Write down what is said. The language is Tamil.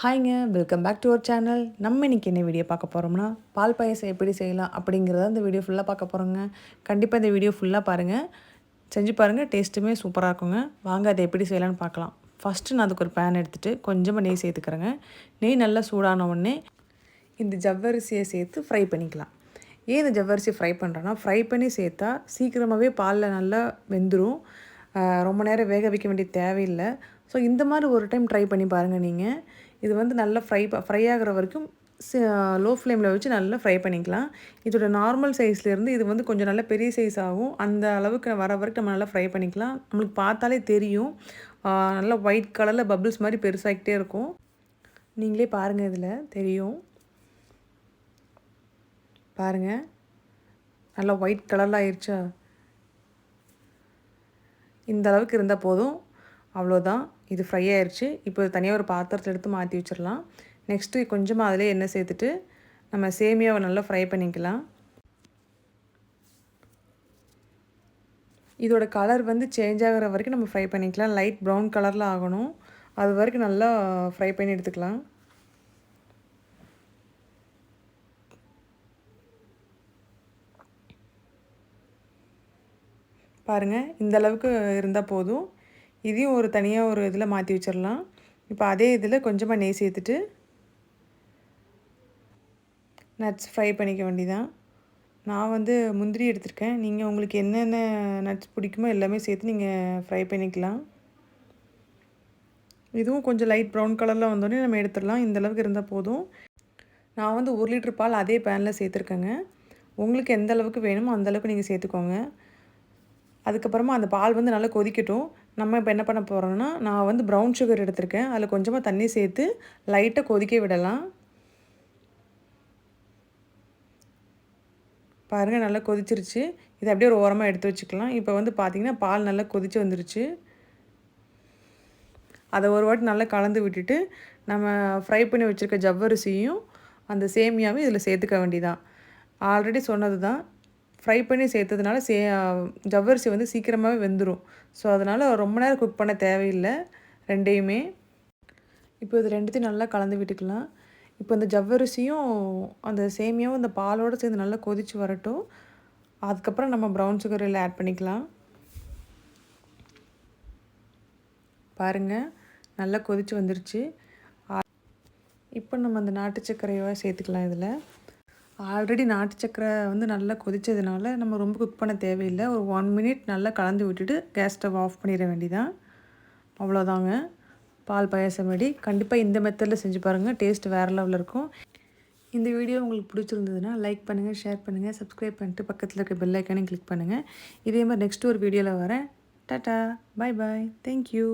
ஹாய்ங்க welcome back to our channel. நம்ம இன்றைக்கி என்ன வீடியோ பார்க்க போகிறோம்னா பால் பாயசம் எப்படி செய்யலாம் அப்படிங்கிறத இந்த வீடியோ ஃபுல்லாக பார்க்க போகிறோங்க கண்டிப்பாக இந்த வீடியோ ஃபுல்லாக பாருங்கள் செஞ்சு பாருங்கள் டேஸ்ட்டுமே சூப்பராக இருக்குங்க. வாங்க அதை எப்படி செய்யலாம்னு பார்க்கலாம். ஃபஸ்ட்டு நான் அதுக்கு ஒரு பேன் எடுத்துகிட்டு கொஞ்சமாக நெய் சேர்த்துக்கிறேங்க. நெய் நல்லா சூடான உடனே இந்த ஜவ்வரிசியை சேர்த்து ஃப்ரை பண்ணிக்கலாம். ஏன் இந்த ஜவ்வரிசி ஃப்ரை பண்ணுறேன்னா ஃப்ரை பண்ணி சேர்த்தா சீக்கிரமாகவே பாலில் நல்லா வெந்துடும் ரொம்ப நேரம் வேக வைக்க வேண்டிய தேவையில்லை. ஸோ இந்த மாதிரி ஒரு டைம் ட்ரை பண்ணி பாருங்கள் நீங்கள் இது வந்து நல்லா ஃப்ரை ஃப்ரை ஆகிற வரைக்கும் லோ ஃப்ளேமில் வச்சு நல்லா ஃப்ரை பண்ணிக்கலாம். இதோட நார்மல் சைஸ்லேருந்து இது வந்து கொஞ்சம் நல்லா பெரிய சைஸ் ஆகும். அந்த அளவுக்கு வர வரைக்கும் நம்ம நல்லா ஃப்ரை பண்ணிக்கலாம். நம்மளுக்கு பார்த்தாலே தெரியும். நல்லா ஒயிட் கலரில் பபிள்ஸ் மாதிரி பெருசாகிட்டே இருக்கும். நீங்களே பாருங்கள் இதில். தெரியும். பாருங்கள் நல்லா ஒயிட் கலரில் ஆயிடுச்சா இந்த அளவுக்கு இருந்தால் போதும். அவ்வளோதான் இது ஃப்ரை ஆயிடுச்சு இப்போ தனியாக ஒரு பாத்திரத்தில் எடுத்து மாற்றி வச்சிடலாம். நெக்ஸ்ட்டு கொஞ்சமாக அதிலே எண்ணெய் சேர்த்துட்டு நம்ம சேமியாவை நல்லா ஃப்ரை பண்ணிக்கலாம். இதோட கலர் வந்து சேஞ்ச் ஆகிற வரைக்கும் நம்ம ஃப்ரை பண்ணிக்கலாம். லைட் ப்ரௌன் கலரில் ஆகணும். அது வரைக்கும் நல்லா ஃப்ரை பண்ணி எடுத்துக்கலாம். பாருங்கள் இந்த அளவுக்கு இருந்தால் போதும். இதையும் ஒரு தனியாக ஒரு இதில் மாற்றி வச்சிடலாம். இப்போ அதே இதில் கொஞ்சமாக நெய் சேர்த்துட்டு நட்ஸ் ஃப்ரை பண்ணிக்க வேண்டிதான் நான் வந்து முந்திரி எடுத்திருக்கேன். நீங்கள் உங்களுக்கு என்னென்ன நட்ஸ் பிடிக்குமோ எல்லாமே சேர்த்து நீங்கள் ஃப்ரை பண்ணிக்கலாம். இதுவும் கொஞ்சம் லைட் ப்ரௌன் கலரில் வந்தோடனே நம்ம எடுத்துடலாம். இந்தளவுக்கு இருந்தால் போதும். நான் வந்து ஒரு லிட்டர் பால் அதே பேனில் சேர்த்துருக்கேங்க. உங்களுக்கு எந்த அளவுக்கு வேணுமோ அந்தளவுக்கு நீங்கள் சேர்த்துக்கோங்க. அதுக்கப்புறமா அந்த பால் வந்து நல்லா கொதிக்கட்டும். நம்ம இப்போ என்ன பண்ண போகிறோம்னா நான் வந்து ப்ரௌன் சுகர் எடுத்திருக்கேன். அதில் கொஞ்சமாக தண்ணி சேர்த்து லைட்டாக கொதிக்க விடலாம். பாருங்கள் நல்லா கொதிச்சிருச்சு. இதை அப்படியே ஒரு ஓரமாக எடுத்து வச்சுக்கலாம். இப்போ வந்து பார்த்திங்கன்னா பால் நல்லா கொதித்து வந்துருச்சு. அதை ஒரு வாட்டி நல்லா கலந்து விட்டுட்டு நம்ம ஃப்ரை பண்ணி வச்சுருக்க ஜவ்வரிசியும் அந்த சேமியாவும் இதில் சேர்த்துக்க வேண்டியதான் ஆல்ரெடி சொன்னது தான் ஃப்ரை பண்ணி சேர்த்ததுனால சே ஜவ்வரிசி வந்து சீக்கிரமாகவே வெந்துடும் ஸோ அதனால் ரொம்ப நேரம் குக் பண்ண தேவையில்லை. ரெண்டையுமே. இப்போ இது ரெண்டுத்தையும் நல்லா கலந்து விட்டுக்கலாம். இப்போ இந்த ஜவ்வரிசியும் அந்த சேமியாவும் அந்த பாலோடு சேர்ந்து நல்லா கொதித்து வரட்டும். அதுக்கப்புறம் நம்ம ப்ரௌன் சுகர் எல்லாம் ஆட் பண்ணிக்கலாம். பாருங்கள் நல்லா கொதித்து வந்துருச்சு. இப்போ நம்ம அந்த நாட்டு சர்க்கரையை சேர்த்துக்கலாம் இதில். ஆல்ரெடி நாட்டு சக்கரை வந்து நல்லா கொதித்ததுனால நம்ம ரொம்ப குக் பண்ண தேவையில்லை. ஒரு ஒன் மினிட் நல்லா கலந்து விட்டுட்டு கேஸ் ஸ்டவ் ஆஃப் பண்ணிட வேண்டிதான். அவ்வளோதாங்க பால் பாயசம் ரெடி கண்டிப்பாக இந்த மெத்தடில் செஞ்சு பாருங்கள் டேஸ்ட் வேறு லெவலில் இருக்கும். இந்த வீடியோ உங்களுக்கு பிடிச்சிருந்ததுன்னா லைக் பண்ணுங்கள் ஷேர் பண்ணுங்கள் சப்ஸ்கிரைப் பண்ணிட்டு பக்கத்தில் இருக்க பெல் ஐக்கானையும் கிளிக் பண்ணுங்கள் இதே மாதிரி நெக்ஸ்ட் ஒரு வீடியோவில் வரேன். டாட்டா பாய் பாய் தேங்க்யூ